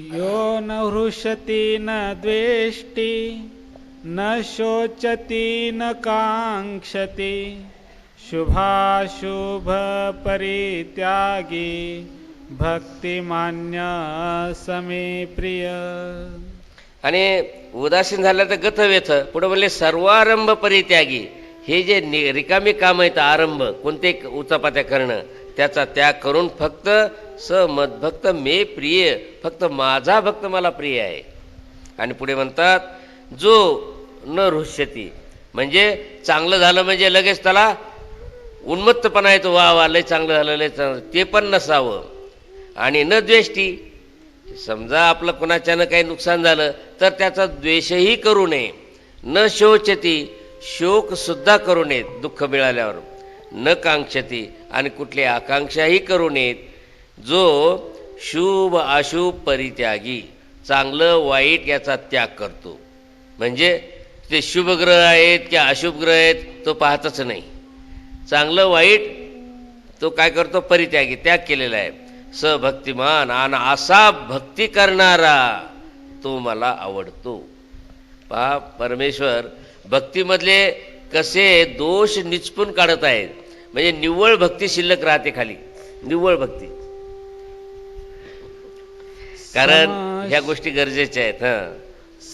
यो न हृषति न द्वेष्टि न शोचति न काङ्क्षति शुभाशुभपरित्यागी भक्तिमान्य समे प्रिय। आणि उदासीन झालं तर गतव्यथ पुढे म्हणले सर्वारंभ परित्यागी. हे जे नि रिकामी काम आहेत आरंभ कोणते उचापात्या करणं त्याचा त्याग करून फक्त स मदभक्त मे प्रिय फक्त माझा भक्त मला प्रिय आहे. आणि पुढे म्हणतात जो न हृष्यती म्हणजे चांगलं झालं म्हणजे लगेच त्याला उन्मत्तपणा येतो वा वा लय चांगलं झालं लय चांगलं ते पण नसावं. आणि न द्वेष्टी समजा आपलं कोणाच्यानं काही नुकसान झालं तर त्याचा द्वेषही करू नये. न शोचती शोकसुद्धा करू नयेत दुःख मिळाल्यावर. न कांक्षती आणि कुठली आकांक्षाही करू नयेत. जो शुभ अशुभ परित्यागी चांगलं वाईट याचा त्याग करतो. म्हणजे ते शुभ ग्रह आहेत की अशुभ ग्रह आहेत तो पाहतच नाही. चांगलं वाईट तो काय करतो? परित्यागी त्याग केलेला आहे. सभक्तिमान आणि असा भक्ती करणारा तो मला आवडतो. पहा परमेश्वर भक्तीमधले कसे दोष निचपून काढत आहेत. म्हणजे निव्वळ भक्ती शिल्लक राहते खाली. निव्वळ भक्ती. कारण ह्या गोष्टी गरजेच्या आहेत हां.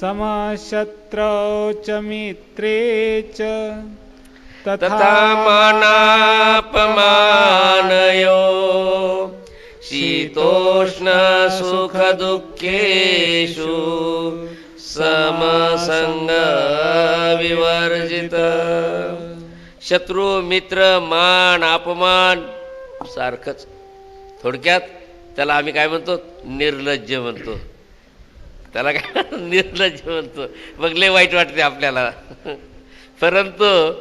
समशत्रौ च मित्रे च तथा मानापमानयो। शीतोष्ण सुख दुःखेषु समसंग विवर्जित। शत्रू मित्र मान अपमान सारखंच. थोडक्यात त्याला आम्ही काय म्हणतो? निर्लज्ज म्हणतो. त्याला काय निर्लज्ज म्हणतो. मग लय वाईट वाटते आपल्याला. परंतु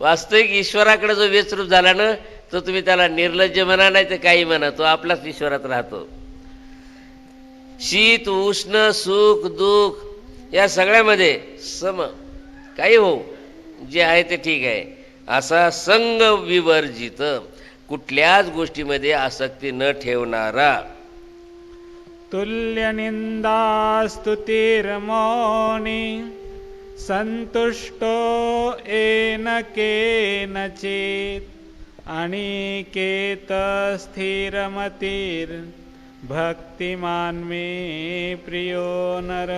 वास्तविक ईश्वराकडे जो वेचरूप झाला ना तो तुम्ही त्याला निर्लज्ज म्हणा नाही तर काही म्हणा तो आपलाच ईश्वरात राहतो. शीत उष्ण सुख दुःख या सगळ्यामध्ये सम काही हो जे आहे ते ठीक आहे. असा संग विवर्जित कुठल्याच गोष्टीमध्ये आसक्ती न ठेवणारा. तुल्यनिन्दास्तुतिर्मौनि सन्तुष्टो येन केनचित् अनिकेतस्थिरमतिर्भक्तिमान् मे प्रियो नर।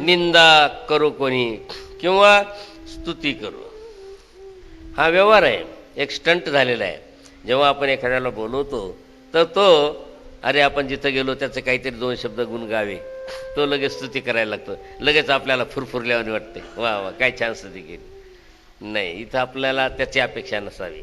निंदा करू कोणी? किंवा स्तुती करू. हा व्यवहार आहे. एक स्टंट झालेला आहे. जेव्हा आपण एखाद्याला बोलवतो तर तो अरे आपण जिथं गेलो त्याचं काहीतरी दोन शब्द गुण गावे. तो लगेच स्तुती करायला लागतो. लगेच आपल्याला फुरफुरल्यावानी वाटते. वा वा काय छान स्तुती केली. नाही इथं आपल्याला त्याची अपेक्षा नसावी.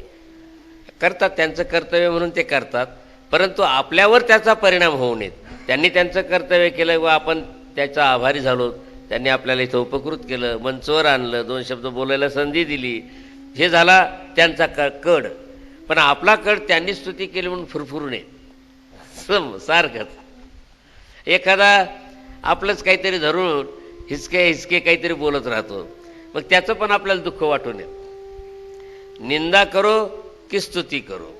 करतात त्यांचं कर्तव्य म्हणून ते करतात. परंतु आपल्यावर त्याचा परिणाम होऊ नयेत. त्यांनी त्यांचं कर्तव्य केलं व आपण त्याचा आभारी झालो त्यांनी आपल्याला इथं उपकृत केलं मंचवर आणलं दोन शब्द बोलायला संधी दिली. हे झाला त्यांचा क कड. पण आपला कड त्यांनी स्तुती केली म्हणून फुरफुरू नये सम सारखंच. एखादा आपलंच काहीतरी धरून हिचके हिचके काहीतरी बोलत राहतो. मग त्याचं पण आपल्याला दुःख वाटू नये. निंदा करो की स्तुती करो.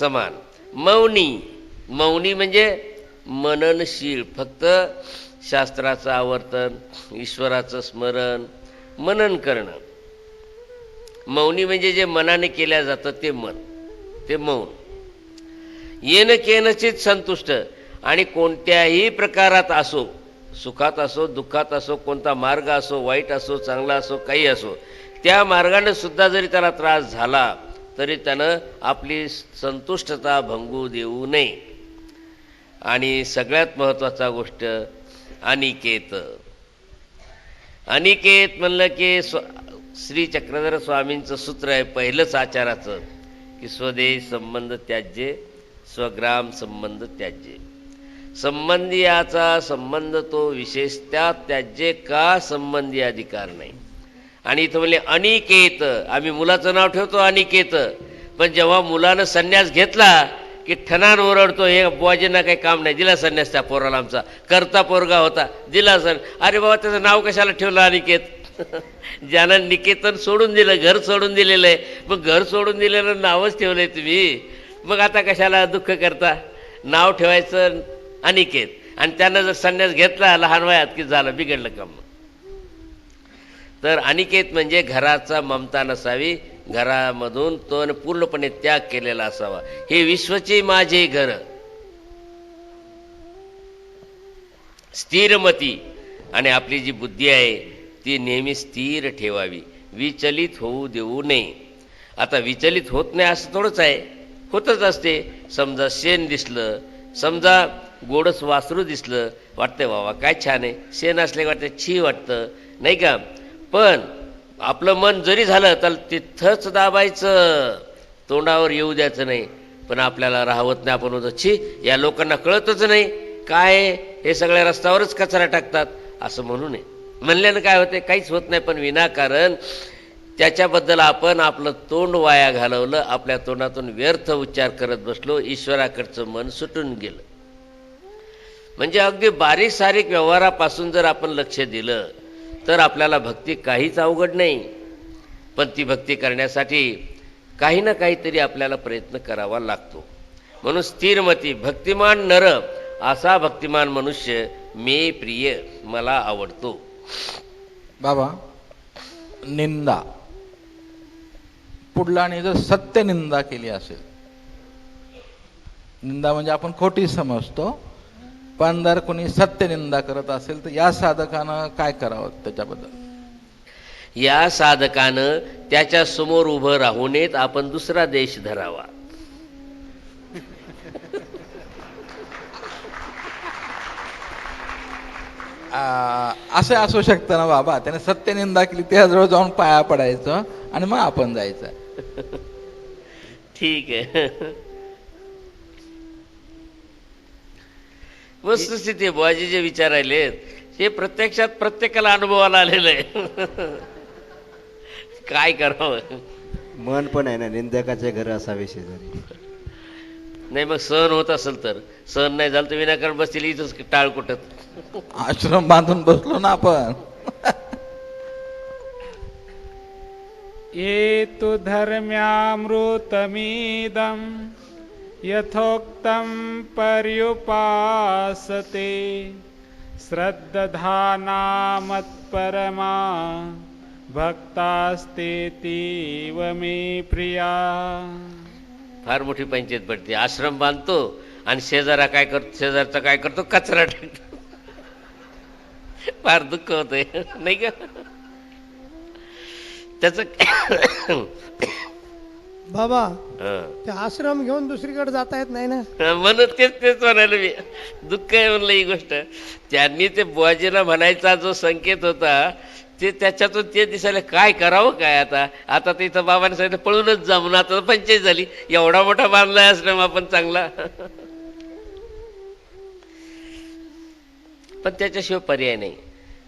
समान. मौनी. मौनी म्हणजे मननशील. फक्त शास्त्राचं आवर्तन ईश्वराचं स्मरण मनन करणं. मौनी म्हणजे जे मनाने केल्या जातं ते मन ते मौन. येन केनचित संतुष्ट आणि कोणत्याही प्रकारात असो सुखात असो दुःखात असो कोणता मार्ग असो वाईट असो चांगला असो काही असो त्या मार्गाने सुद्धा जरी त्याला त्रास झाला तरी त्यानं आपली संतुष्टता भंगू देऊ नये. आणि सगळ्यात महत्त्वाचा गोष्ट अनिकेत. अनिकेत म्हणलं की स्व श्री चक्रधर स्वामींचं सूत्र आहे पहिलंच आचाराचं की स्वदेश संबंध त्याज्य स्वग्राम संबंध त्याज्य. संबंधियाचा संबंध तो विशेषत्या त्याज्य का संबंधी अधिकार नाही. आणि इथं म्हणले अनिकेत आम्ही मुलाचं नाव ठेवतो अनिकेत पण जेव्हा मुलानं संन्यास घेतला की ठणान ओरडतो हे बुवाजींना काही काम नाही दिला संन्यास त्या पोराला आमचा. करता पोरगा होता दिला सण. अरे बाबा त्याचं नाव कशाला ठेवलं अनिकेत? ज्यानं निकेतन सोडून दिलं घर सोडून दिलेलं आहे. मग घर सोडून दिलेलं नावच ठेवलं आहे तुम्ही. मग आता कशाला दुःख करता? नाव ठेवायचं अनिकेत. आणि त्यानं जर संन्यास घेतला लहान वयात की झालं बिघडलं काम. तर अनिकेत म्हणजे घराचा ममता नसावी घरामधून तो पूर्णपणे त्याग केलेला असावा. हे विश्वचे माझे घर. स्थिरमती आणि आपली जी बुद्धी आहे ती नेहमी स्थिर ठेवावी. विचलित होऊ देऊ नये. आता विचलित होत नाही असं थोडंच आहे. होतच असते. समजा शेण दिसलं समजा गोडस वासरू दिसलं वाटतं बाबा काय छान आहे. शेण असले वाटतं छी वाटतं. नाही का? पण आपलं मन जरी झालं तर तिथंच दाबायचं. तोंडावर येऊ द्यायचं नाही. पण आपल्याला राहवत नाही आपण होतं छी या लोकांना कळतच नाही. काय हे सगळ्या रस्त्यावरच कचरा टाकतात असं म्हणू नये. म्हणल्यानं काय होते? काहीच होत नाही पण विनाकारण त्याच्याबद्दल आपण आपलं तोंड वाया घालवलं. आपल्या तोंडातून व्यर्थ उच्चार करत बसलो. ईश्वराकडचं मन सुटून गेलं. म्हणजे अगदी बारीक सारीक व्यवहारापासून जर आपण लक्ष दिलं तर आपल्याला भक्ती काहीच अवघड नाही. पण ती भक्ती करण्यासाठी काही ना काहीतरी आपल्याला प्रयत्न करावा लागतो. म्हणून स्थिरमती भक्तिमान नर असा भक्तिमान मनुष्य मे प्रिय मला आवडतो. बाबा निंदा. पुढलाने जर सत्य निंदा केली असेल निंदा म्हणजे आपण खोटी समजतो पण जर कोणी सत्य निंदा करत असेल तर या साधकानं काय करावं त्याच्याबद्दल? या साधकानं त्याच्यासमोर उभं राहू नयेत आपण दुसरा देश धरावा. असं असू शकतं ना बाबा. त्याने सत्य निंदा केली त्याजवळ जाऊन पाया पडायचं आणि मग आपण जायचं. ठीक आहे. वस्तुस्थिती बुवाजी जे विचारायले हे प्रत्यक्षात प्रत्येकाला अनुभवाला आलेलं आहे. काय करावं? मन पण आहे ना निंदकाचे घर असावे शेजारी. नाही मग सहन होत असेल तर. सहन नाही झालं तर विनाकारण बसतील इथंच टाळ कुठत आश्रम बांधून बसलो ना आपण. ये तु धर्म्यामृतमीदं यथोक्तं पर्युपासते। श्रद्दधाना मत्परमा भक्तास्तेतीव मे प्रिया। फार मोठी पंचायत पडते आश्रम बांधतो आणि शेजारा काय करतो शेजारचा काय करतो कचरा टाकतो. फार दुःख होतंय. नाही का? त्याच बाबा ते आश्रम घेऊन दुसरीकडे जाता येत नाही ना? म्हणून तेच तेच म्हणाले मी. दुःख आहे म्हणलं ही गोष्ट. त्यांनी ते बुवाजीला म्हणायचा जो संकेत होता ते त्याच्यातून ते दिसायला काय करावं काय आता? आता ते इथं बाबाने सांगितलं पळूनच जा म्हणून आता पंचायत झाली. एवढा मोठा बांधलाय आश्रम आपण चांगला. पण त्याच्याशिवाय पर्याय नाही.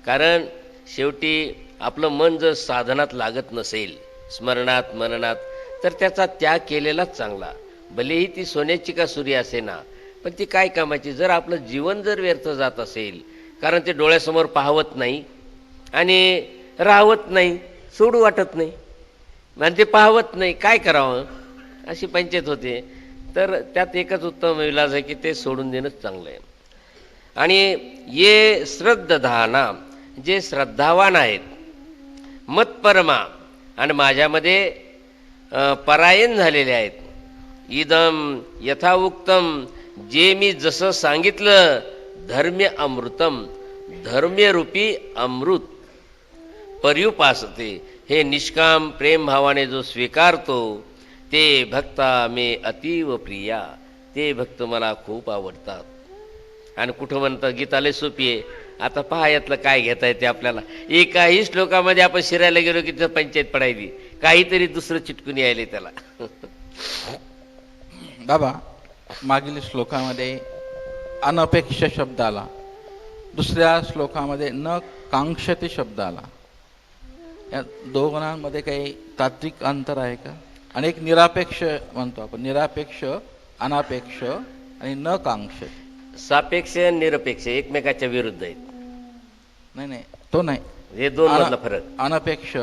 कारण शेवटी आपलं मन जर साधनात लागत नसेल स्मरणात मननात तर त्याचा त्याग केलेलाच चांगला. भलेही ती सोन्याची का सुरी असे ना पण ती काय कामाची? जर आपलं जीवन जर व्यर्थ जात असेल कारण ते डोळ्यासमोर पाहवत नाही आणि राहवत नाही सोडू वाटत नाही आणि ते पाहवत नाही काय करावं? अशी पंचायत होते. तर त्यात एकच उत्तम इलाज आहे की ते सोडून देणंच चांगलं आहे आणि ये श्रद्धाना जे श्रद्धावान आहेत मतपरमा आणि माझ्यामध्ये परायण झालेले आहेत. इदम यथाउक्तम जे मी जसं सांगितलं धर्म्य अमृतम धर्म्यरूपी अमृत पर्युपासते. हे निष्काम प्रेमभावाने जो स्वीकारतो ते भक्ता मे अतीव प्रिया ते भक्त मला खूप आवडतात. आणि कुठं म्हणतं गीताले सोपी आहे. आता पहा यातलं काय घेता येते आपल्याला? एकाही श्लोकामध्ये आपण शिरायला गेलो की तिथं पंचायत पडायली. काहीतरी दुसरं चिटकून यायले त्याला. बाबा मागील श्लोकामध्ये अनपेक्ष शब्द आला. दुसऱ्या श्लोकामध्ये न कांक्षती शब्द आला. या दोघांमध्ये काही तात्विक अंतर आहे का? आणि एक निरापेक्ष म्हणतो आपण. निरापेक्ष अनापेक्ष आणि न कांक्षती. सापेक्ष निरपेक्ष एकमेकाच्या विरुद्ध आहेत. नाही नाही तो नाही. हे दोन मधला फरक. अनपेक्ष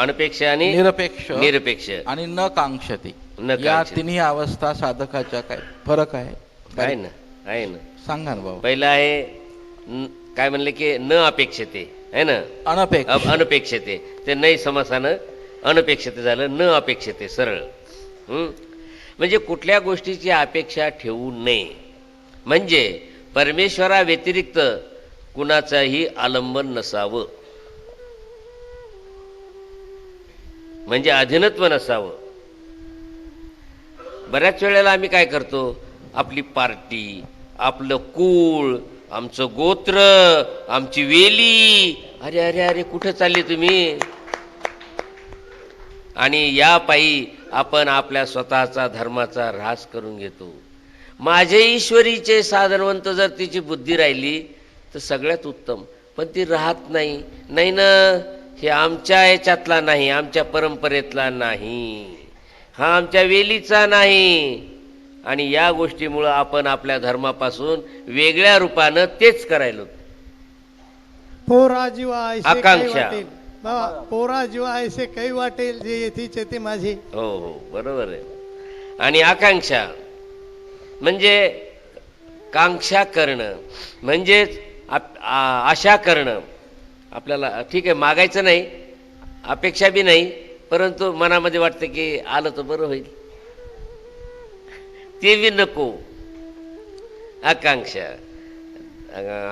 अनपेक्ष आणि निरपेक्ष निरपेक्ष. आणि न कांक्षती. न या कांक्षती. तिन्ही अवस्था साधकाच्या काय फरक आहे? आहे ना आहे ना. सांगा ना भाऊ. पहिलं आहे न- काय म्हणले की न अपेक्षते है ना? अनपेक्ष. अनपेक्षते. ते नाही समासानं अनपेक्षते झालं न अपेक्षते सरळ. हं? म्हणजे कुठल्या गोष्टीची अपेक्षा ठेवू नये. म्हणजे परमेश्वरा व्यतिरिक्त कुणाचाही आलंबन नसावं. म्हणजे अधीनत्व नसावं. बऱ्याच वेळेला आम्ही काय करतो? आपली पार्टी आपलं कुळ आमचं गोत्र आमची वेली. अरे अरे अरे कुठे चालले तुम्ही? आणि या पायी आपण आपल्या स्वतःचा धर्माचा ऱ्हास करून घेतो. माझे ईश्वरीचे साधनवंत जर तिची बुद्धी राहिली तर सगळ्यात उत्तम. पण ती राहत नाही. नाही ना? हे आमच्या याच्यातला नाही आमच्या परंपरेतला नाही. हा आमच्या वेलीचा नाही. आणि या गोष्टीमुळं आपण आपल्या धर्मापासून वेगळ्या रूपानं तेच करायलो. पोरा जीवा आकांक्षा. पोरा जीवा ऐसे काही वाटेल जे येथीचे ते माझे. हो हो बरोबर आहे. आणि आकांक्षा म्हणजे कांक्षा करणं म्हणजेच आशा करणं. आपल्याला ठीक आहे मागायचं नाही अपेक्षा बी नाही परंतु मनामध्ये वाटतं की आलं तर बरं होईल. ते बी नको. आकांक्षा.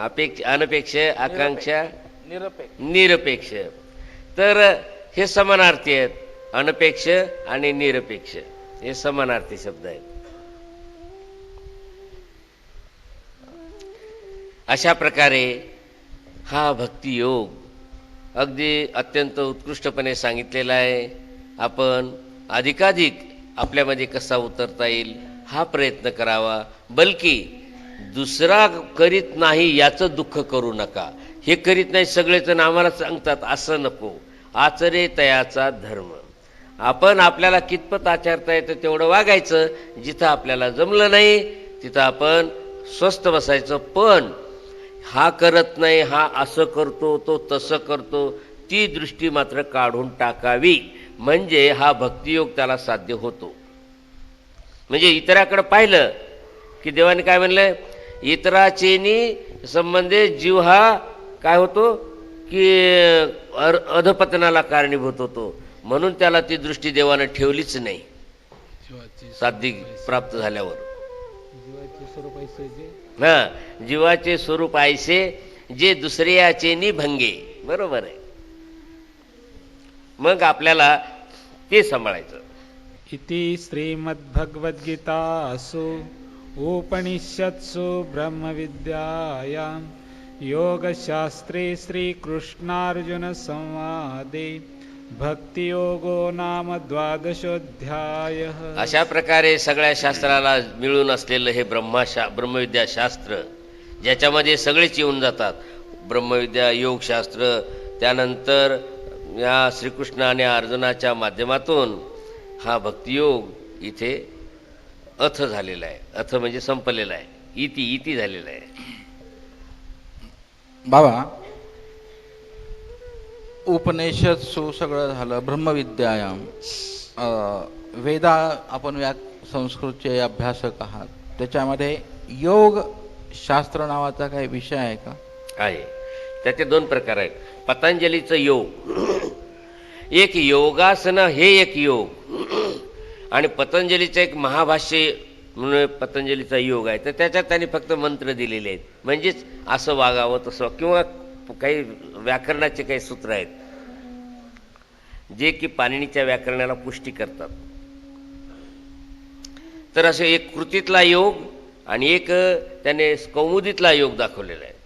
अपेक्ष अनपेक्ष आकांक्षा. निरपेक्ष. निरपेक्ष. तर हे समानार्थी आहेत. अनपेक्ष आणि निरपेक्ष. हे समानार्थी शब्द आहेत. अशा प्रकारे हा भक्तियोग अगदी अत्यंत उत्कृष्टपणे सांगितलेला आहे. आपण अधिकाधिक आपल्यामध्ये कसा उतरता येईल हा प्रयत्न करावा. बलकी दुसरा करीत नाही याचं दुःख करू नका. हे करीत नाही सगळेजण आम्हाला सांगतात असं नको. आचरे तयाचा धर्म. आपण आपल्याला कितपत आचारता येतं तेवढं वागायचं. जिथं आपल्याला जमलं नाही तिथं आपण स्वस्थ बसायचं. पण हा करत नाही हा असं करतो तो तसं करतो ती दृष्टी मात्र काढून टाकावी. म्हणजे हा भक्तियोग त्याला साध्य होतो. म्हणजे इतराकडे पाहिलं की देवाने काय म्हणलंय इतराचेनी संबंधित जीव हा काय होतो? की अर- अधपतनाला कारणीभूत होतो. म्हणून त्याला ती दृष्टी देवानं ठेवलीच नाही. साध्य प्राप्त झाल्यावर. जीवाचे स्वरूप आयसे जे दुसऱ्याचे नि भंगे. बरोबर आहे. मग आपल्याला ते सांभाळायचं. इति श्रीमद्भगवद्गीतासु उपनिषत्सु ब्रह्मविद्यायां योगशास्त्रे श्रीकृष्णार्जुनसंवादे भक्तियोगो नाम द्वादशोऽध्यायः अशा प्रकारे सगळ्या शास्त्राला मिळून असलेलं हे ब्रह्माशा ब्रह्मविद्या शास्त्र ज्याच्यामध्ये सगळेच येऊन जातात. ब्रह्मविद्या योगशास्त्र त्यानंतर या श्रीकृष्ण आणि अर्जुनाच्या माध्यमातून हा भक्तियोग इथे अथ झालेला आहे. अथ म्हणजे संपलेला आहे. इति इति झालेला आहे. बाबा उपनिषद सु सगळं झालं ब्रह्मविद्यायाम. वेदा आपण व्या संस्कृतचे अभ्यासक आहात. त्याच्यामध्ये योग शास्त्र नावाचा काही विषय आहे का? आहे. त्याचे दोन प्रकार आहेत. पतंजलीचं योग. एक योगासनं हे एक योग. आणि पतंजलीचं एक महाभाष्य म्हणून पतंजलीचा योग आहे. तर त्याच्यात त्यांनी फक्त मंत्र दिलेले आहेत. म्हणजेच असं वागावं तसं. किंवा काही व्याकरणाचे काही सूत्र आहेत. जे की पाणिनीच्या व्याकरणाला पुष्टी करतात. तर असे एक कृतीतला योग आणि एक त्याने कौमुदीतला योग दाखवलेला आहे.